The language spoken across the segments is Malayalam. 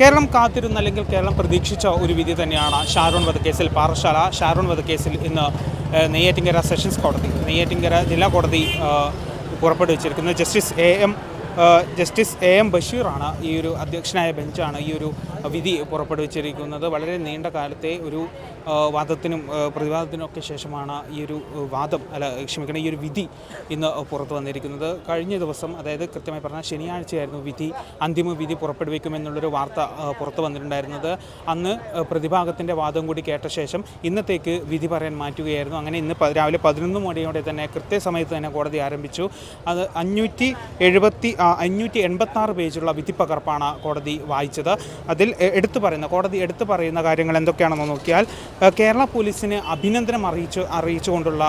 കേരളം കാത്തിരുന്ന അല്ലെങ്കിൽ കേരളം പ്രതീക്ഷിച്ച ഒരു വിധി തന്നെയാണ് ഷാരോൺ വധക്കേസിൽ പാറശാല ഷാരോൺ വധക്കേസിൽ ഇന്ന് നെയ്യാറ്റിങ്കര സെഷൻസ് കോടതി നെയ്യാറ്റിങ്കര ജില്ലാ കോടതി പുറപ്പെടുവിച്ചിരിക്കുന്നത്. Justice A M justice A M ബഷീറാണ് ഈ ഒരു അധ്യക്ഷനായ ബെഞ്ചാണ് ഈ ഒരു വിധി പുറപ്പെടുവിച്ചിരിക്കുന്നത്. വളരെ നീണ്ട കാലത്തെ ഒരു വാദത്തിനും പ്രതിവാദത്തിനും ഒക്കെ ശേഷമാണ് ഈ ഒരു വാദം അല്ല ക്ഷമിക്കണം ഈ ഒരു വിധി ഇന്ന് പുറത്തു വന്നിരിക്കുന്നത്. കഴിഞ്ഞ ദിവസം അതായത് കൃത്യമായി പറഞ്ഞാൽ ശനിയാഴ്ചയായിരുന്നു വിധി അന്തിമ വിധി പുറപ്പെടുവിക്കുമെന്നുള്ളൊരു വാർത്ത പുറത്തു വന്നിട്ടുണ്ടായിരുന്നത്. അന്ന് പ്രതിഭാഗത്തിന്റെ വാദം കൂടി കേട്ട ശേഷം ഇന്നത്തേക്ക് വിധി പറയാൻ മാറ്റുകയായിരുന്നു. അങ്ങനെ ഇന്ന് രാവിലെ പതിനൊന്ന് മണിയോടെ തന്നെ കൃത്യസമയത്ത് തന്നെ കോടതി ആരംഭിച്ചു. അത് അഞ്ഞൂറ്റി എഴുപത്തി അഞ്ഞൂറ്റി എൺപത്തി ആറ് പേജുള്ള വിധിപ്പകർപ്പാണ് കോടതി വായിച്ചത്. അതിൽ എടുത്തു പറയുന്ന കോടതി എടുത്തു പറയുന്ന കാര്യങ്ങൾ എന്തൊക്കെയാണെന്ന് നോക്കിയാൽ കേരള പോലീസിന് അഭിനന്ദനം അറിയിച്ചു അറിയിച്ചുകൊണ്ടുള്ള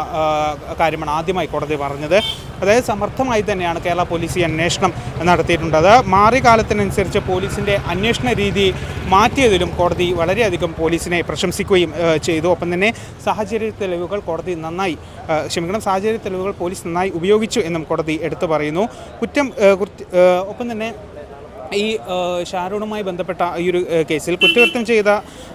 കാര്യമാണ് ആദ്യമായി കോടതി പറഞ്ഞത്. അതായത് സമർത്ഥമായി തന്നെയാണ് കേരള പോലീസ് ഈ അന്വേഷണം നടത്തിയിട്ടുള്ളത് മാറി കാലത്തിനനുസരിച്ച് പോലീസിന്റെ അന്വേഷണ രീതി മാറ്റിയതിലും കോടതി വളരെയധികം പോലീസിനെ പ്രശംസിക്കുകയും ചെയ്തു. ഒപ്പം തന്നെ സാഹചര്യ തെളിവുകൾ കോടതി നന്നായി ക്ഷമിക്കണം സാഹചര്യ തെളിവുകൾ പോലീസ് നന്നായി ഉപയോഗിച്ചു എന്നും കോടതി എടുത്തു പറയുന്നു. കുറ്റം ഒപ്പം തന്നെ ഈ ഷാരൂണുമായി ബന്ധപ്പെട്ട ഈ ഒരു കേസിൽ കുറ്റകൃത്യം ചെയ്ത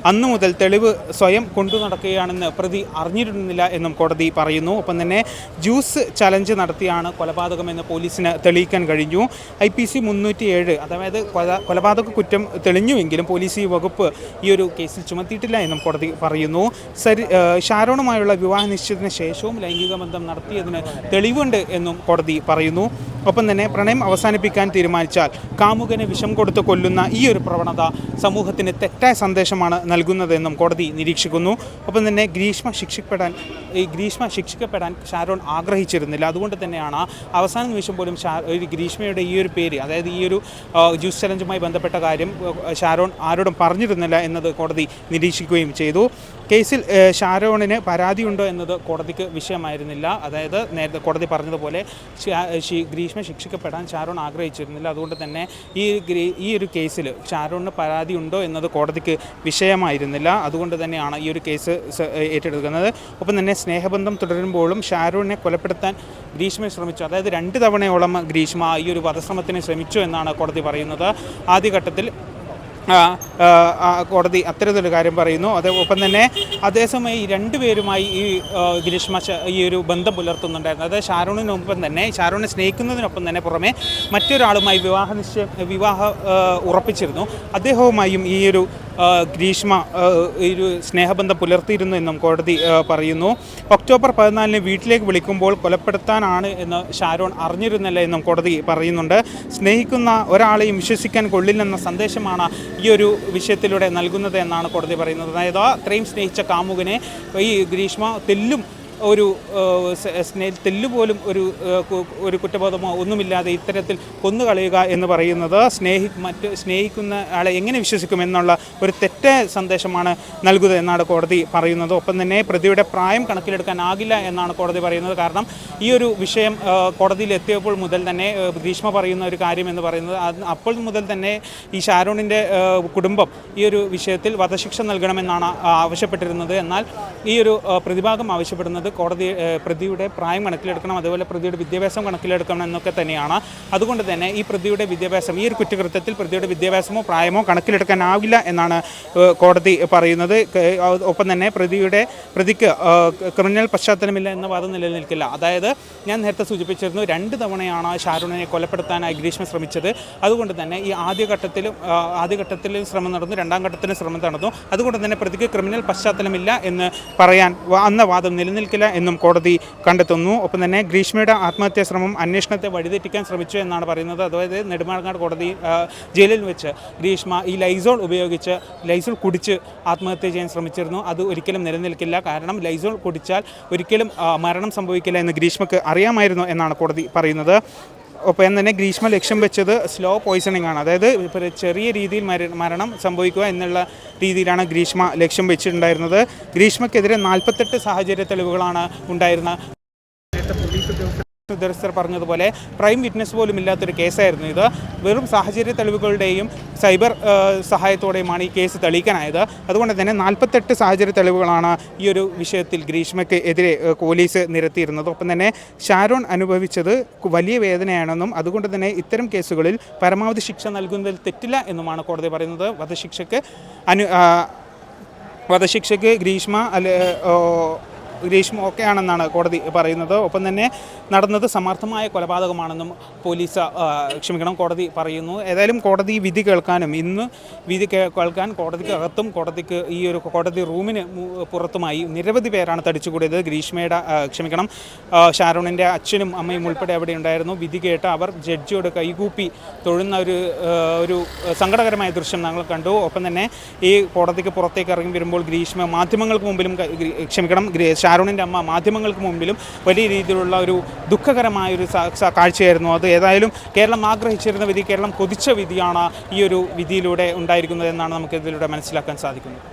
അന്നു മുതൽ തെളിവ് സ്വയം കൊണ്ടു നടക്കുകയാണെന്ന് പ്രതി അറിഞ്ഞിരുന്നില്ല എന്നും കോടതി പറയുന്നു. ഒപ്പം തന്നെ ജ്യൂസ് ചലഞ്ച് നടത്തിയാണ് കൊലപാതകമെന്ന് പോലീസിന് തെളിയിക്കാൻ കഴിഞ്ഞു. ഐ പി സി മുന്നൂറ്റി ഏഴ് അതായത് കൊല കൊലപാതക കുറ്റം തെളിഞ്ഞുവെങ്കിലും പോലീസ് ഈ വകുപ്പ് ഈ ഒരു കേസിൽ ചുമത്തിയിട്ടില്ല എന്നും കോടതി പറയുന്നു. സരി ഷാരോണുമായുള്ള വിവാഹ നിശ്ചയത്തിന് ശേഷവും ലൈംഗിക ബന്ധം നടത്തിയതിന് തെളിവുണ്ട് എന്നും കോടതി പറയുന്നു. ഒപ്പം തന്നെ പ്രണയം അവസാനിപ്പിക്കാൻ തീരുമാനിച്ചാൽ കാമുകനെ വിഷം കൊടുത്ത് കൊല്ലുന്ന ഈ ഒരു പ്രവണത സമൂഹത്തിന് തെറ്റായ സന്ദേശമാണ് നൽകുന്നതെന്നും കോടതി നിരീക്ഷിക്കുന്നു. ഒപ്പം തന്നെ ഗ്രീഷ്മ ശിക്ഷിക്കപ്പെടാൻ ഈ ഗ്രീഷ്മ ശിക്ഷിക്കപ്പെടാൻ ഷാരോൺ ആഗ്രഹിച്ചിരുന്നില്ല. അതുകൊണ്ട് തന്നെയാണ് അവസാന നിമിഷം പോലും ഒരു ഗ്രീഷ്മയുടെ ഈ ഒരു പേര് അതായത് ഈ ഒരു ജ്യൂസ് ചലഞ്ചുമായി ബന്ധപ്പെട്ട കാര്യം ഷാരോൺ ആരോടും പറഞ്ഞിരുന്നില്ല എന്നത് കോടതി നിരീക്ഷിക്കുകയും ചെയ്തു. കേസിൽ ഷാരോണിന് പരാതിയുണ്ടോ എന്നത് കോടതിക്ക് വിഷയമായിരുന്നില്ല. അതായത് നേരത്തെ കോടതി പറഞ്ഞതുപോലെ ഷാ- ഗ്രീഷ്മ ശിക്ഷിക്കപ്പെടാൻ ചാരോൺ ആഗ്രഹിച്ചിരുന്നില്ല. അതുകൊണ്ട് തന്നെ ഈ ഈ ഒരു കേസിൽ ചാരോണിന് പരാതി ഉണ്ടോ എന്നത് കോടതിക്ക് വിഷയമായിരുന്നില്ല. അതുകൊണ്ട് തന്നെയാണ് ഈ ഒരു കേസ് ഏറ്റെടുക്കുന്നത്. ഒപ്പം തന്നെ സ്നേഹബന്ധം തുടരുമ്പോഴും ഷാരൂണിനെ കൊലപ്പെടുത്താൻ ഗ്രീഷ്മ ശ്രമിച്ചു. അതായത് രണ്ട് തവണയോളം ഗ്രീഷ്മ ഈ ഒരു വധശ്രമത്തിന് ശ്രമിച്ചു എന്നാണ് കോടതി പറയുന്നത്. ആദ്യഘട്ടത്തിൽ കോടതി അത്തരത്തിലൊരു കാര്യം പറയുന്നു. അത് ഒപ്പം തന്നെ അതേസമയം ഈ രണ്ടുപേരുമായി ഈ ഗ്രീഷ്മ ഈ ഒരു ബന്ധം പുലർത്തുന്നുണ്ടായിരുന്നു. അതായത് ഷാരൂണിനൊപ്പം തന്നെ ഷാരൂണിനെ സ്നേഹിക്കുന്നതിനൊപ്പം തന്നെ പുറമെ മറ്റൊരാളുമായി വിവാഹ നിശ്ചയം വിവാഹ ഉറപ്പിച്ചിരുന്നു. അദ്ദേഹവുമായും ഈ ഒരു ഗ്രീഷ്മ ഒരു സ്നേഹബന്ധം പുലർത്തിയിരുന്നു എന്നും കോടതി പറയുന്നു. ഒക്ടോബർ പതിനാലിന് വീട്ടിലേക്ക് വിളിക്കുമ്പോൾ കൊലപ്പെടുത്താനാണ് എന്ന് ഷാരോൺ അറിഞ്ഞിരുന്നില്ല എന്നും കോടതി പറയുന്നുണ്ട്. സ്നേഹിക്കുന്ന ഒരാളെയും വിശ്വസിക്കാൻ കൊള്ളില്ലെന്ന സന്ദേശമാണ് ഈ ഒരു വിഷയത്തിലൂടെ നൽകുന്നത് എന്നാണ് കോടതി പറയുന്നത്. അതായത് അത്രയും സ്നേഹിച്ച കാമുകനെ ഈ ഗ്രീഷ്മ തെല്ലും ഒരു സ്നേ തെല്ലു പോലും ഒരു ഒരു കുറ്റബോധമോ ഒന്നുമില്ലാതെ ഇത്തരത്തിൽ കൊന്നുകളയുക എന്ന് പറയുന്നത് സ്നേഹി മറ്റ് സ്നേഹിക്കുന്ന ആളെ എങ്ങനെ വിശ്വസിക്കുമെന്നുള്ള ഒരു തെറ്റായ സന്ദേശമാണ് നൽകുന്നത് എന്നാണ് കോടതി പറയുന്നത്. ഒപ്പം തന്നെ പ്രതിയുടെ പ്രായം കണക്കിലെടുക്കാനാകില്ല എന്നാണ് കോടതി പറയുന്നത്. കാരണം ഈ ഒരു വിഷയം കോടതിയിൽ എത്തിയപ്പോൾ മുതൽ തന്നെ ഭീഷ്മ പറയുന്ന ഒരു കാര്യം എന്ന് പറയുന്നത് അപ്പോൾ മുതൽ തന്നെ ഈ ഷാരോണിന്റെ കുടുംബം ഈ ഒരു വിഷയത്തിൽ വധശിക്ഷ നൽകണമെന്നാണ് ആവശ്യപ്പെട്ടിരുന്നത്. എന്നാൽ ഈ ഒരു പ്രതിഭാഗം ആവശ്യപ്പെടുന്നത് കോടതി പ്രതിയുടെ പ്രായം കണക്കിലെടുക്കണം അതുപോലെ പ്രതിയുടെ വിദ്യാഭ്യാസം കണക്കിലെടുക്കണം എന്നൊക്കെ തന്നെയാണ്. അതുകൊണ്ട് തന്നെ ഈ പ്രതിയുടെ വിദ്യാഭ്യാസം ഈ ഒരു കുറ്റകൃത്യത്തിൽ പ്രതിയുടെ വിദ്യാഭ്യാസമോ പ്രായമോ കണക്കിലെടുക്കാനാവില്ല എന്നാണ് കോടതി പറയുന്നത്. ഒപ്പം തന്നെ പ്രതിയുടെ പ്രതിക്ക് ക്രിമിനൽ പശ്ചാത്തലമില്ല എന്ന വാദം നിലനിൽക്കില്ല. അതായത് ഞാൻ നേരത്തെ സൂചിപ്പിച്ചിരുന്നു രണ്ട് തവണയാണ് ഷാരൂണിനെ കൊലപ്പെടുത്താൻ ഗ്രീഷ്മ ശ്രമിച്ചത്. അതുകൊണ്ട് തന്നെ ഈ ആദ്യഘട്ടത്തിലും ആദ്യഘട്ടത്തിലും ശ്രമം നടന്നു രണ്ടാം ഘട്ടത്തിലും ശ്രമം നടന്നു. അതുകൊണ്ട് തന്നെ പ്രതിക്ക് ക്രിമിനൽ പശ്ചാത്തലമില്ല എന്ന് പറയാൻ അന്ന വാദം നിലനിൽക്കില്ല. എന്നും കോടതി കണ്ടെത്തുന്നു. ഒപ്പം തന്നെ ഗ്രീഷ്മയുടെ ആത്മഹത്യാ ശ്രമം അന്വേഷണത്തെ വഴിതെറ്റിക്കാൻ ശ്രമിച്ചു എന്നാണ് പറയുന്നത്. അതായത് നെടുമാങ്ങാട് കോടതി ജയിലിൽ വെച്ച് ഗ്രീഷ്മ ഈ ലൈസോൾ ഉപയോഗിച്ച് ലൈസോൾ കുടിച്ച് ആത്മഹത്യ ചെയ്യാൻ ശ്രമിച്ചിരുന്നു. അത് ഒരിക്കലും നിലനിൽക്കില്ല. കാരണം ലൈസോൾ കുടിച്ചാൽ ഒരിക്കലും മരണം സംഭവിക്കില്ല എന്ന് ഗ്രീഷ്മക്ക് അറിയാമായിരുന്നു എന്നാണ് കോടതി പറയുന്നത്. ഒപ്പം തന്നെ ഗ്രീഷ്മ ലക്ഷ്യം വെച്ചത് സ്ലോ പോയിസണിംഗ് ആണ്. അതായത് ചെറിയ രീതിയിൽ മരണം സംഭവിക്കുക എന്നുള്ള രീതിയിലാണ് ഗ്രീഷ്മ ലക്ഷ്യം വെച്ചിട്ടുണ്ടായിരുന്നത്. ഗ്രീഷ്മക്കെതിരെ നാൽപ്പത്തെട്ട് സാഹചര്യ തെളിവുകളാണ് ഉണ്ടായിരുന്ന നേരത്തെ പോലീസ് ഉദ്യോഗസ്ഥർ അന്വേഷണ ഉദ്യോഗസ്ഥർ പറഞ്ഞതുപോലെ പ്രൈം വിറ്റ്നസ് പോലും ഇല്ലാത്തൊരു കേസായിരുന്നു ഇത്. വെറും സാഹചര്യ തെളിവുകളുടെയും സൈബർ സഹായത്തോടെയുമാണ് ഈ കേസ് തെളിയിക്കാനായത്. അതുകൊണ്ട് തന്നെ നാൽപ്പത്തെട്ട് സാഹചര്യ തെളിവുകളാണ് ഈ ഒരു വിഷയത്തിൽ ഗ്രീഷ്മയ്ക്ക് എതിരെ പോലീസ് നിരത്തിയിരുന്നത്. ഒപ്പം തന്നെ ഷാരോൺ അനുഭവിച്ചത് വലിയ വേദനയാണെന്നും അതുകൊണ്ട് തന്നെ ഇത്തരം കേസുകളിൽ പരമാവധി ശിക്ഷ നൽകുന്നതിൽ തെറ്റില്ല എന്നുമാണ് കോടതി പറയുന്നത്. വധശിക്ഷയ്ക്ക് അനു വധശിക്ഷയ്ക്ക് ഗ്രീഷ്മ അല്ലെ ഗ്രീഷ്മ ഒക്കെയാണെന്നാണ് കോടതി പറയുന്നത്. ഒപ്പം തന്നെ നടന്നത് സമർത്ഥമായ കൊലപാതകമാണെന്നും പോലീസ് ക്ഷമിക്കണം കോടതി പറയുന്നു. ഏതായാലും കോടതി വിധി കേൾക്കാനും ഇന്ന് വിധി കേൾക്കാൻ കോടതിക്ക് അകത്തും കോടതിക്ക് ഈ ഒരു കോടതി റൂമിന് പുറത്തുമായി നിരവധി പേരാണ് തടിച്ചുകൂടിയത്. ഗ്രീഷ്മയുടെ ആ, ക്ഷമിക്കണം ഷാരൂണിന്റെ അച്ഛനും അമ്മയും ഉൾപ്പെടെ അവിടെ ഉണ്ടായിരുന്നു. വിധി കേട്ട് അവർ ജഡ്ജിയോട് കൈകൂപ്പി തൊഴുന്ന ഒരു ഒരു സങ്കടകരമായ ദൃശ്യം ഞങ്ങൾ കണ്ടു. ഒപ്പം തന്നെ ഈ കോടതിക്ക് പുറത്തേക്ക് ഇറങ്ങി വരുമ്പോൾ ഗ്രീഷ്മ മാധ്യമങ്ങൾക്ക് മുമ്പിലും ക്ഷമിക്കണം ഗ്രേ- ഷാരോണിന്റെ അമ്മ മാധ്യമങ്ങൾക്ക് മുമ്പിലും വലിയ രീതിയിലുള്ള ഒരു ദുഃഖകരമായ ഒരു കാഴ്ചയായിരുന്നു അത്. ഏതായാലും കേരളം ആഗ്രഹിച്ചിരുന്ന വിധി കേരളം കൊതിച്ച വിധിയാണ് ഈ ഒരു വിധിയിലൂടെ ഉണ്ടായിരിക്കുന്നത് എന്നാണ് നമുക്ക് ഇതിലൂടെ മനസ്സിലാക്കാൻ സാധിക്കുന്നത്.